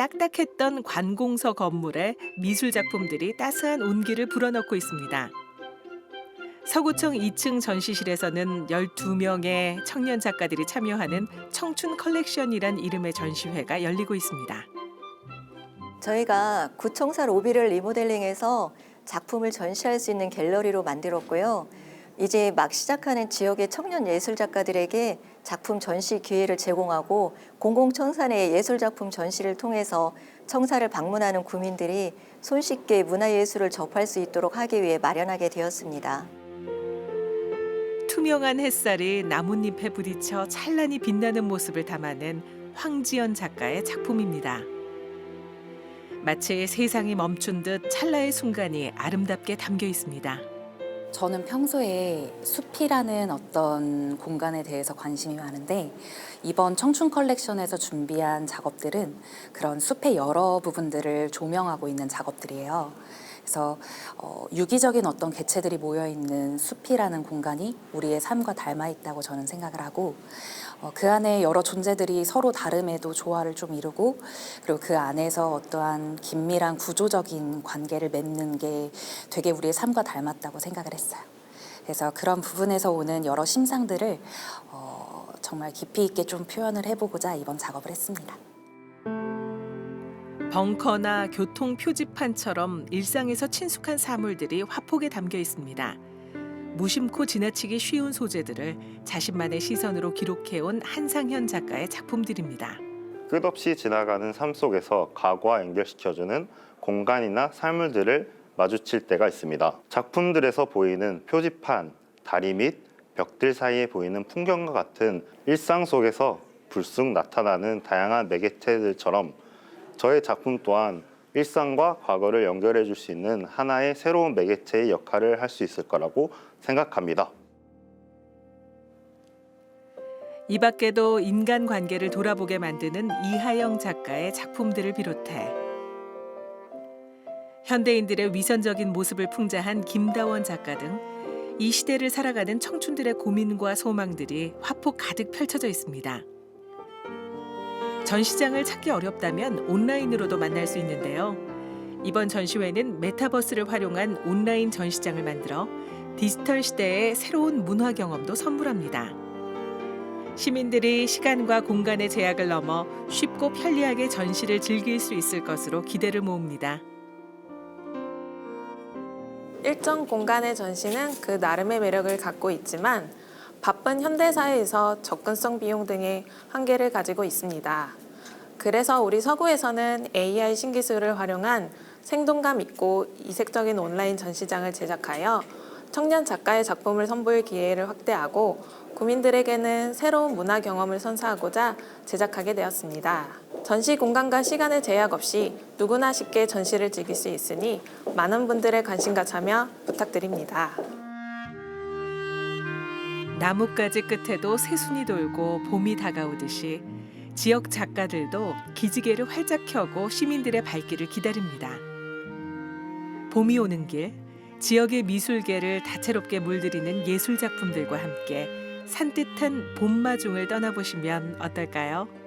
딱딱했던 관공서 건물에 미술 작품들이 따스한 온기를 불어넣고 있습니다. 서구청 2층 전시실에서는 12명의 청년 작가들이 참여하는 청춘 컬렉션이란 이름의 전시회가 열리고 있습니다. 저희가 구청사 로비를 리모델링해서 작품을 전시할 수 있는 갤러리로 만들었고요. 이제 막 시작하는 지역의 청년 예술 작가들에게 작품 전시 기회를 제공하고 공공청산의 예술 작품 전시를 통해서 청사를 방문하는 구민들이 손쉽게 문화예술을 접할 수 있도록 하기 위해 마련하게 되었습니다. 투명한 햇살이 나뭇잎에 부딪혀 찬란히 빛나는 모습을 담아낸 황지연 작가의 작품입니다. 마치 세상이 멈춘 듯 찰나의 순간이 아름답게 담겨 있습니다. 저는 평소에 숲이라는 어떤 공간에 대해서 관심이 많은데 이번 청춘 컬렉션에서 준비한 작업들은 그런 숲의 여러 부분들을 조명하고 있는 작업들이에요. 그래서 어, 유기적인 어떤 개체들이 모여 있는 숲이라는 공간이 우리의 삶과 닮아 있다고 저는 생각을 하고 어, 그 안에 여러 존재들이 서로 다름에도 조화를 좀 이루고 그리고 그 안에서 어떠한 긴밀한 구조적인 관계를 맺는 게 되게 우리의 삶과 닮았다고 생각을 했어요. 그래서 그런 부분에서 오는 여러 심상들을 어, 정말 깊이 있게 좀 표현을 해보고자 이번 작업을 했습니다. 벙커나 교통 표지판처럼 일상에서 친숙한 사물들이 화폭에 담겨 있습니다. 무심코 지나치기 쉬운 소재들을 자신만의 시선으로 기록해온 한상현 작가의 작품들입니다. 끝없이 지나가는 삶 속에서 과거와 연결시켜주는 공간이나 사물들을 마주칠 때가 있습니다. 작품들에서 보이는 표지판, 다리 및 벽들 사이에 보이는 풍경과 같은 일상 속에서 불쑥 나타나는 다양한 매개체들처럼 저의 작품 또한 일상과 과거를 연결해 줄 수 있는 하나의 새로운 매개체의 역할을 할 수 있을 거라고 생각합니다. 이 밖에도 인간 관계를 돌아보게 만드는 이하영 작가의 작품들을 비롯해 현대인들의 위선적인 모습을 풍자한 김다원 작가 등 이 시대를 살아가는 청춘들의 고민과 소망들이 화폭 가득 펼쳐져 있습니다. 전시장을 찾기 어렵다면 온라인으로도 만날 수 있는데요. 이번 전시회는 메타버스를 활용한 온라인 전시장을 만들어 디지털 시대의 새로운 문화 경험도 선물합니다. 시민들이 시간과 공간의 제약을 넘어 쉽고 편리하게 전시를 즐길 수 있을 것으로 기대를 모읍니다. 일정 공간의 전시는 그 나름의 매력을 갖고 있지만 바쁜 현대사회에서 접근성 비용 등의 한계를 가지고 있습니다. 그래서 우리 서구에서는 AI 신기술을 활용한 생동감 있고 이색적인 온라인 전시장을 제작하여 청년 작가의 작품을 선보일 기회를 확대하고 국민들에게는 새로운 문화 경험을 선사하고자 제작하게 되었습니다. 전시 공간과 시간의 제약 없이 누구나 쉽게 전시를 즐길 수 있으니 많은 분들의 관심과 참여 부탁드립니다. 나뭇가지 끝에도 새순이 돌고 봄이 다가오듯이 지역 작가들도 기지개를 활짝 켜고 시민들의 발길을 기다립니다. 봄이 오는 길, 지역의 미술계를 다채롭게 물들이는 예술 작품들과 함께 산뜻한 봄마중을 떠나보시면 어떨까요?